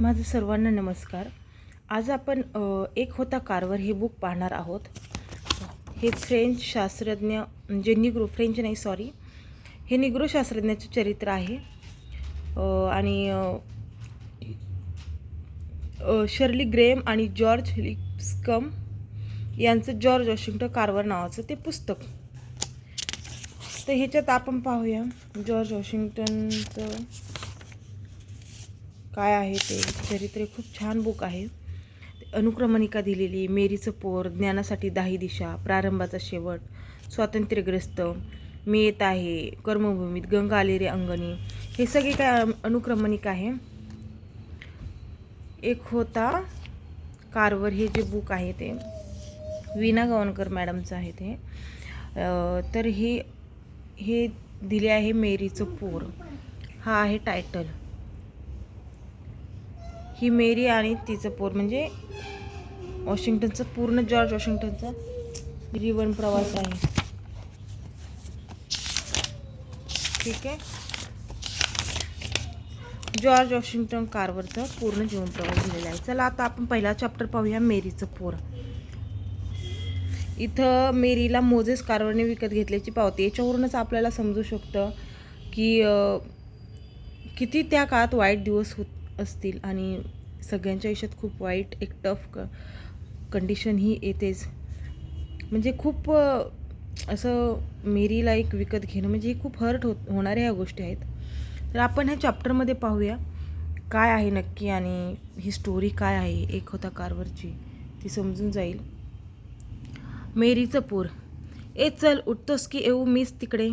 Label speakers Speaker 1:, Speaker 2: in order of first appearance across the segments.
Speaker 1: माझं सर्वांना नमस्कार. आज आपण एक होता कारवर हे बुक पाहणार आहोत. हे फ्रेंच शास्त्रज्ञ म्हणजे निग्रो फ्रेंच नाही सॉरी हे निग्रो शास्त्रज्ञाचे चरित्र आहे. आणि शर्ली ग्रेम आणि जॉर्ज लिप्स्कम यांचं जॉर्ज वॉशिंग्टन कारवर नावाचं ते पुस्तक. तर ह्याच्यात आपण पाहूया जॉर्ज वॉशिंग्टनचं काय आहे ते? चरित्र खूप छान बुक आहे. अनुक्रमणिका दिलेली मेरीचं पोर ज्ञानासाठी दाही दिशा प्रारंभाचा शेवट स्वातंत्र्यग्रस्त मी येत आहे कर्मभूमीत गंगा आले रे अंगणी. हे सगळे काय अनुक्रमणिका आहे. एक होता कारवर हे जे बुक आहे ते. वीणा गवणकर मॅडमचं आहे ते. तर हे हे दिले आहे मेरीचं पोर. हा आहे टायटल ही मेरी आणि तिचं पोर म्हणजे वॉशिंग्टनचं पूर्ण जॉर्ज वॉशिंग्टनचा जीवन प्रवास आहे. ठीक आहे? जॉर्ज वॉशिंग्टन कारवरचा पूर्ण जीवन प्रवास झालेला आहे. चला आता आपण पहिला चॅप्टर पाहूया मेरीचं पोर. इथं मेरीला मोजेस कारवरने विकत घेतल्याची पावती. याच्यावरूनच आपल्याला समजू शकतं की किती त्या काळात वाईट दिवस होत असतील आणि सगळ्यांच्या आयुष्यात खूप वाईट एक टफ क कंडिशन ही येतेच. म्हणजे खूप असं मेरीला एक विकत घेणं म्हणजे हे खूप हर्ट होत होणाऱ्या ह्या गोष्टी आहेत. तर आपण ह्या चॅप्टरमध्ये पाहूया काय आहे नक्की आणि ही स्टोरी काय आहे एक होता कारवरची ती समजून जाईल. मेरीचं पूर. ए चल उठतोस की येऊ मीच तिकडे.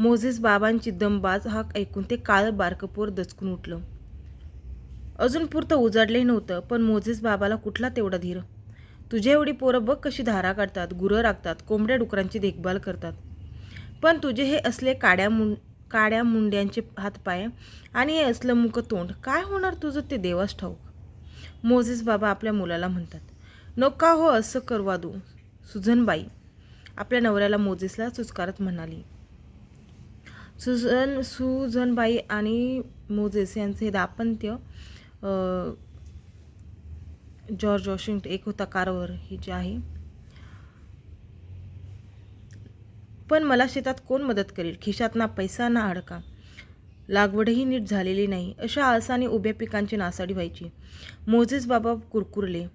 Speaker 1: मोझेस बाबांची दमबाज हा ऐकून ते काळं बारकपोर दचकून उठलं. अजून पुरतं उजाडलंही नव्हतं पण मोझेस बाबाला कुठला तेवढा धीर? तुझ्या एवढी पोरं बघ कशी धारा काढतात गुरं राखतात कोंबड्या डुकरांची देखभाल करतात. पण तुझे हे असले काड्या मुं काड्या मुंड्यांचे हातपाय आणि हे असलं मुक तोंड काय होणार तुझं ते देवास ठाऊक? मोझेस बाबा आपल्या मुलाला म्हणतात नका हो असं करवा दू सुझनबाई आपल्या नवऱ्याला मोजेसला चुचकारत म्हणाली. सुजन सुजनबाई आणि मोजेस यांचे हे दाम्पत्य जॉर्ज वॉशिंग्टन एक होता कारवर हे जे आहे. पण मला शेतात कोण मदत करेल? खिशात ना पैसा ना अडका. लागवडही नीट झालेली नाही. अशा आळसाने उभ्या पिकांची नासाडी व्हायची. मोजेस बाबा कुरकुरले.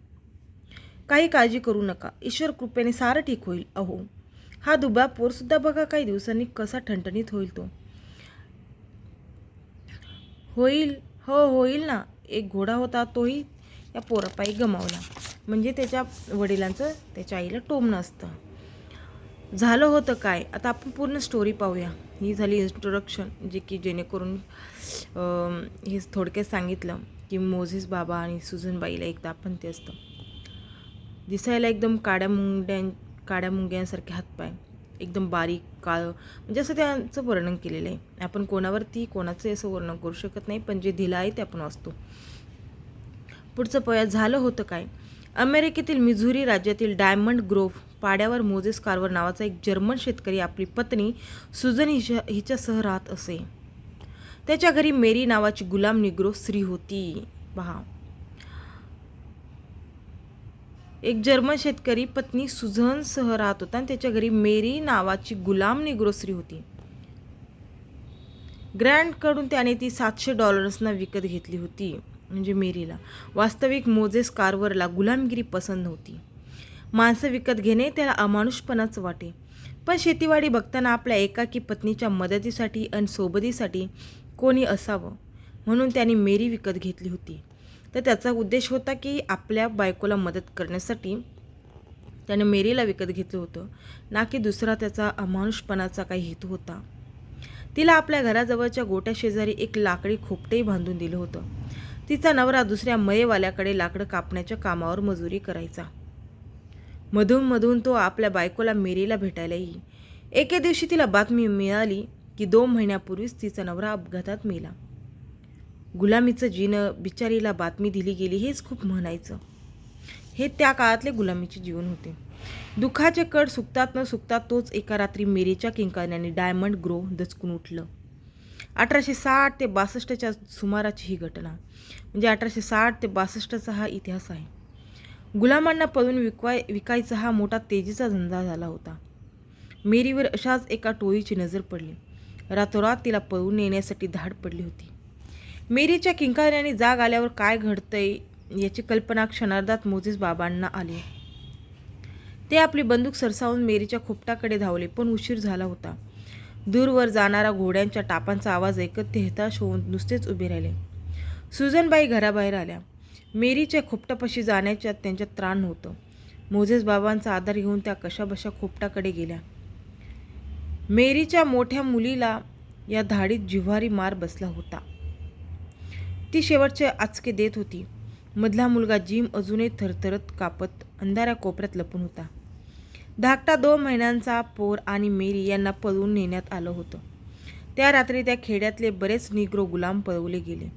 Speaker 1: काही काळजी करू नका. ईश्वर कृपेने सारं ठीक होईल. अहो. हा दुबळा पोरसुद्धा बघा काही दिवसांनी कसा ठणठणीत होईल तो. होईल हो होईल ना. एक घोडा होता तोही या पोरापायी गमावला. म्हणजे त्याच्या वडिलांचं त्याच्या आईला टोमणं असतं. झालं होतं काय? आता आपण पूर्ण स्टोरी पाहूया. ही झाली इंट्रोडक्शन जे की जेणेकरून हे थोडक्यात सांगितलं की मोझेस बाबा आणि सुजनबाईला एकदा आपण ते असतं. दिसायला एकदम काड्या मुंगड्यां काड्या मुंग्यांसारखे हातपाय. एकदम बारीक काळं. म्हणजे असं त्यांचं वर्णन केलेलं आहे. आपण कोणावरती कोणाचं असं वर्णन करू शकत नाही पण जे दिलं आहे ते आपण वाचतो. पुढचं पया झालं होतं काय? अमेरिकेतील मिझुरी राज्यातील डायमंड ग्रोव्ह पाड्यावर मोजेस कार्वर नावाचा एक जर्मन शेतकरी आपली पत्नी सुजन हिच्या हिच्यासह राहत असे. त्याच्या घरी मेरी नावाची गुलाम निग्रो स्त्री होती. पहा. एक जर्मन शेतकरी पत्नी सुझनसह राहत होता आणि त्याच्या घरी मेरी नावाची गुलाम निग्रोसरी होती. ग्रँडकडून त्याने ती सातशे डॉलर्सना विकत घेतली होती म्हणजे मेरीला. वास्तविक मोजेस कारवरला गुलामगिरी पसंत नव्हती. माणसं विकत घेणे त्याला अमानुषपणाच वाटे. पण शेतीवाडी बघताना आपल्या एकाकी पत्नीच्या मदतीसाठी आणि सोबतीसाठी कोणी असावं? म्हणून त्याने मेरी विकत घेतली होती. तर त्याचा उद्देश होता की आपल्या बायकोला मदत करण्यासाठी त्याने मेरीला विकत घेतलं होतं ना की दुसरा त्याचा अमानुषपणाचा काही हेतू होता. तिला आपल्या घराजवळच्या गोट्या शेजारी एक लाकडी खोपटेही बांधून दिलं होतं. तिचा नवरा दुसऱ्या मयेवाल्याकडे लाकडं कापण्याच्या कामावर मजुरी करायचा. मधून मधून तो आपल्या बायकोला मेरीला भेटायला येई एके दिवशी तिला बातमी मिळाली की दोन महिन्यापूर्वीच तिचा नवरा अपघातात मेला. गुलामीचं जीनं बिचारीला बातमी दिली गेली हेच खूप म्हणायचं. हे त्या काळातले गुलामीचे जीवन होते. दुःखाचे कड सुकतात न सुकतात तोच एका रात्री मेरीच्या किंकाण्याने डायमंड ग्रो दचकून उठलं. अठराशे साठ ते बासष्टच्या सुमाराची ही घटना. म्हणजे अठराशे साठ ते बासष्टचा हा इतिहास आहे. गुलामांना पळून विकवाय विकायचा हा मोठा तेजीचा धंदा झाला होता. मेरीवर अशाच एका टोळीची नजर पडली. रातोरात तिला पळवून नेण्यासाठी धाड पडली होती. मेरीच्या किंकाऱ्याने जाग आल्यावर काय घडतंय याची कल्पना क्षणार्धात मोजेस बाबांना आली. ते आपली बंदूक सरसावून मेरीच्या खोपटाकडे धावले पण उशीर झाला होता. दूरवर जाणारा घोड्यांच्या टापांचा आवाज ऐकत ते हताश होऊन नुसतेच उभे राहिले. सुजनबाई घराबाहेर आल्या. मेरीच्या खोपटापाशी जाण्याच्या त्यांच्यात त्राण नव्हतं. मोझेस बाबांचा आधार घेऊन त्या कशाबशा खोपटाकडे गेल्या. मेरीच्या मोठ्या मुलीला या धाडीत जिव्हारी मार बसला होता. ती शेवटचे आचके देत होती. मधला मुलगा जिम अजूनही थरथरत कापत अंधाऱ्या कोपऱ्यात लपून होता. धाकटा दोन महिन्यांचा पोर आणि मेरी यांना पळवून नेण्यात आलं होतं. त्या रात्री त्या खेड्यातले बरेच निग्रो गुलाम पळवले गेले.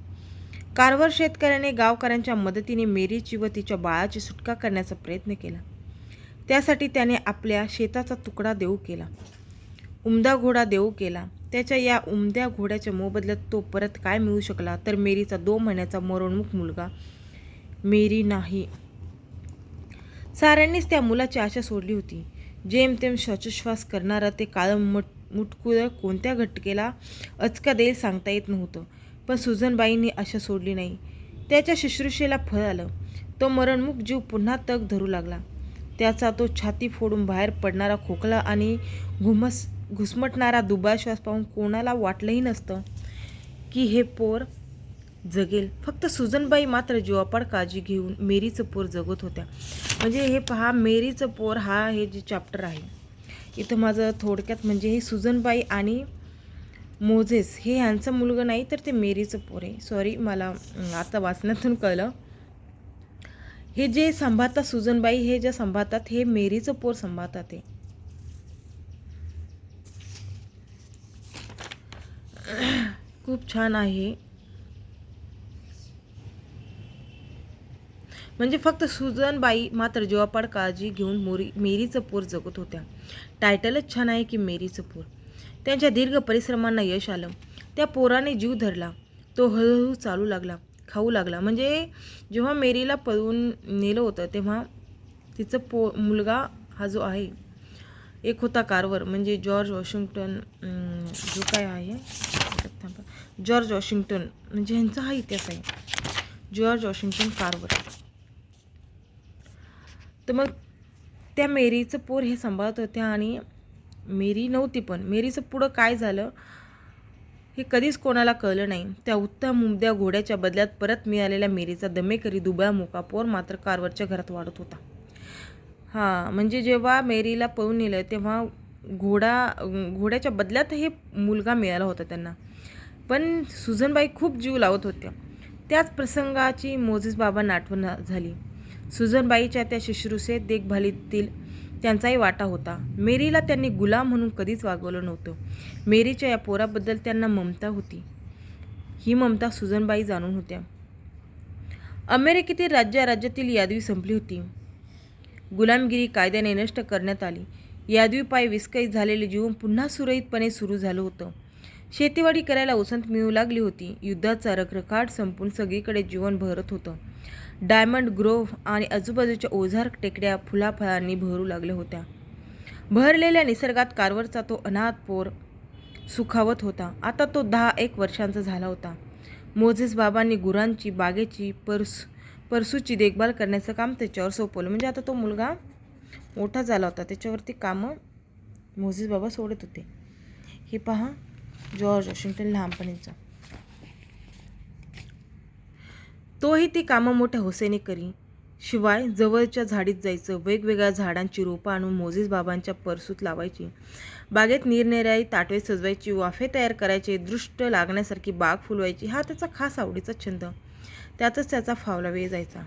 Speaker 1: कारवर शेतकऱ्याने गावकऱ्यांच्या मदतीने मेरीची व तिच्या बाळाची सुटका करण्याचा प्रयत्न केला. त्यासाठी त्याने आपल्या शेताचा तुकडा देऊ केला. उमदा घोडा देऊ केला. त्याच्या या उमद्या घोड्याच्या मोबदल्यात तो परत काय मिळू शकला? तर मेरीचा दोन महिन्याचा मरणमुख मुलगा मेरी नाही. साऱ्यांनीच त्या मुलाची आशा सोडली होती. जेमतेम श्वासोश्वास करणारा ते काळं मट मुटकुळ कोणत्या घटकेला अचका देईल सांगता येत नव्हतं. पण सुजनबाईंनी आशा सोडली नाही. त्याच्या शुश्रूषेला फळ आलं. तो मरणमुख जीव पुन्हा तग धरू लागला. त्याचा तो छाती फोडून बाहेर पडणारा खोकला आणि घुमस घुसमटणारा दुबा श्वास पाहून कोणाला वाटलंही नसतं की हे पोर जगेल. फक्त सुजनबाई मात्र जीवापाड काळजी घेऊन मेरीचं पोर जगत होत्या. म्हणजे हे पहा मेरीचं पोर हा हे जे चॅप्टर आहे इथं माझं थोडक्यात म्हणजे हे सुजनबाई आणि मोझेस हे ह्यांचं मुलगा नाही तर ते मेरीचं पोर आहे. सॉरी मला आता वाचण्यातून कळलं. हे जे सांभाळतात सुजनबाई हे जे सांभाळतात हे मेरीचं पोर सांभाळतात आहे खूप छान आहे. म्हणजे फक्त सुजनबाई मात्र जीवापाड काळजी घेऊन मोरी मेरीचं पोर जगत होत्या. टायटलच छान आहे की मेरीचं पोर. त्यांच्या दीर्घ परिश्रमांना यश आलं. त्या पोराने जीव धरला. तो हळूहळू चालू लागला खाऊ लागला. म्हणजे जेव्हा मेरीला पळवून नेलं होतं तेव्हा तिचं पो मुलगा हा जो आहे एक होता कारवर म्हणजे जॉर्ज वॉशिंग्टन जो काय आहे थांबा. जॉर्ज वॉशिंग्टन म्हणजे ह्यांचा हा इतिहास आहे. George Washington Carver. तर मग त्या मेरीचं पोर हे सांभाळत होत्या आणि मेरी नव्हती पण. मेरीचं पुढं काय झालं हे कधीच कोणाला कळलं नाही. त्या उत्तम उमद्या घोड्याच्या बदल्यात परत मिळालेल्या मेरीचा दमेकरी दुबळा मुका पोर मात्र कारवरच्या घरात वाढत होता. हां म्हणजे जेव्हा मेरीला पळून नेलं तेव्हा घोडा घोड्याच्या बदल्यात हे मुलगा मिळाला होता त्यांना. पण सुजनबाई खूप जीव लावत होत्या. त्याच प्रसंगाची मोजेस बाबांना आठवण झाली. सुजनबाईच्या त्या शुश्रूषे देखभालीतील त्यांचाही वाटा होता. मेरीला त्यांनी गुलाम म्हणून कधीच वागवलं नव्हतं. मेरीच्या या पोराबद्दल त्यांना ममता होती. ही ममता सुजनबाई जाणून होत्या. अमेरिकेतील राज्या राज्यातील यादवी संपली होती. गुलामगिरी कायद्याने नष्ट करण्यात आली. यादवीपायी विस्कळीत झालेले जीवन पुन्हा सुरळीतपणे सुरू झालं होतं. शेतीवाडी करायला उसंत मिळू लागली होती. युद्धाचा रखरखाट संपून सगळीकडे जीवन भरत होतं. डायमंड ग्रोव्ह आणि आजूबाजूच्या ओझार टेकड्या फुलाफळांनी भरू लागल्या होत्या. भरलेल्या निसर्गात कारवरचा तो अनाथ पोर सुखावत होता. आता तो दहा एक वर्षांचा झाला होता. मोझेस बाबांनी गुरांची बागेची परस परसूची देखभाल करण्याचं काम त्याच्यावर सोपवलं. म्हणजे आता तो मुलगा मोठा झाला होता. त्याच्यावरती कामं मोझेस बाबा सोडत होते. हे पहा. जॉर्ज वॉशिंग्टन लहानपणीचा. तोही ती कामं मोठ्या हुसेने करी. शिवाय जवळच्या झाडीत जायचं वेगवेगळ्या झाडांची रोपं आणून मोझेस बाबांच्या परसूत लावायची. बागेत निरनिराळी ताटवे सजवायची वाफे तयार करायचे दृष्ट लागण्यासारखी बाग फुलवायची हा त्याचा खास आवडीचा छंद. त्यातच त्याचा फावला वेळ जायचा.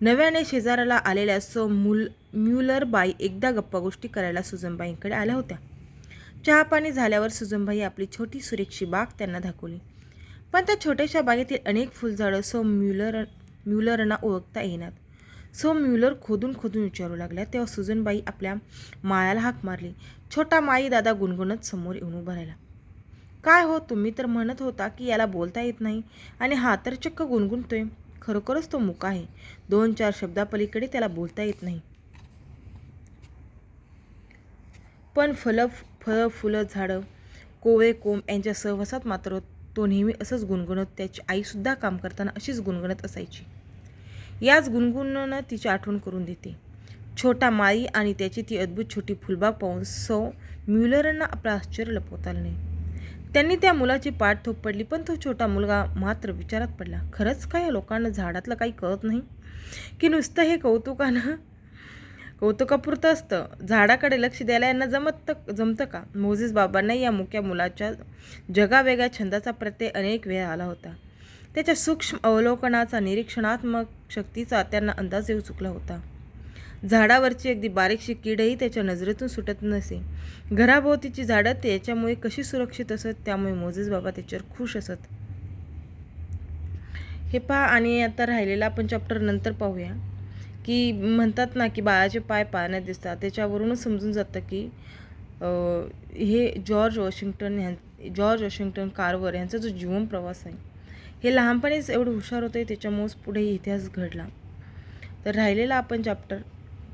Speaker 1: नव्याने शेजाराला आलेल्या सो मुल म्युलर बाई एकदा गप्पा गोष्टी करायला सुजनबाईंकडे आल्या होत्या. चहापाणी झाल्यावर सुजनबाई आपली छोटी सुरेखशी बाग त्यांना दाखवली. पण त्या छोट्याशा बागेतील अनेक फुलझाडं सो म्युलर म्युलरना ओळखता येणार सो म्युलर खोदून खोदून विचारू लागल्या तेव्हा सुजनबाई आपल्या मायाला हाक मारली. छोटा माई दादा गुणगुणत समोर येऊन उभा राहिला. काय हो तुम्ही तर म्हणत होता की याला बोलता येत नाही. आणि हा तर चक्क गुणगुणतोय. खरोखरच तो मुका आहे. दोन चार शब्दापलीकडे त्याला बोलता येत नाही. पण फलक फळं फुलं झाडं कोवळे कोंब यांच्या सहवासात मात्र तो नेहमी असंच गुणगुणत त्याची आईसुद्धा काम करताना अशीच गुणगुणत असायची. याच गुणगुणनं तिची आठवण करून देते. छोटा माळी आणि त्याची ती अद्भुत छोटी फुलबाग पाहून सौ म्युलरांना आपलं आश्चर्य लपवता आलं नाही. त्यांनी त्या मुलाची पाठ थोपडली पण तो छोटा मुलगा मात्र विचारात पडला खरंच काय या लोकांना झाडातलं काही कळत नाही? की नुसतं हे कौतुकानं कौतुकापुरतं असतं. झाडाकडे लक्ष द्यायला यांना जमत जमतं का? मोझेस बाबांना या मुक्या मुलाच्या जगावेगळ्या छंदाचा प्रत्यय अनेक वेळा आला होता. त्याच्या सूक्ष्म अवलोकनाचा निरीक्षणात्मक शक्तीचा त्यांना अंदाज येऊ चुकला होता. झाडावरची अगदी बारीकशी किडही त्याच्या नजरेतून सुटत नसे. घराभोवतीची झाडं त्याच्यामुळे कशी सुरक्षित असत त्यामुळे मोजेस बाबा त्याच्यावर खुश असत. हे पहा आणि आता राहिलेला आपण चॅप्टर नंतर पाहूया. की म्हणतात ना की बाळाचे पाय पाण्यात दिसतात. त्याच्यावरूनच समजून जातं की हे जॉर्ज वॉशिंग्टन ह्यां जॉर्ज वॉशिंग्टन कार्वर यांचा जो जीवन प्रवास आहे हे लहानपणीच एवढं हुशार होते त्याच्यामुळेच पुढे इतिहास घडला. तर राहिलेला आपण चॅप्टर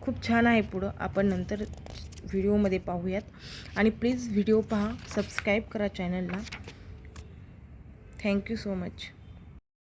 Speaker 1: खूप छान आहे पुढं. आपण नंतर व्हिडिओमध्ये पाहूयात. आणि प्लीज व्हिडिओ पहा सबस्क्राईब करा चॅनलला थँक्यू सो मच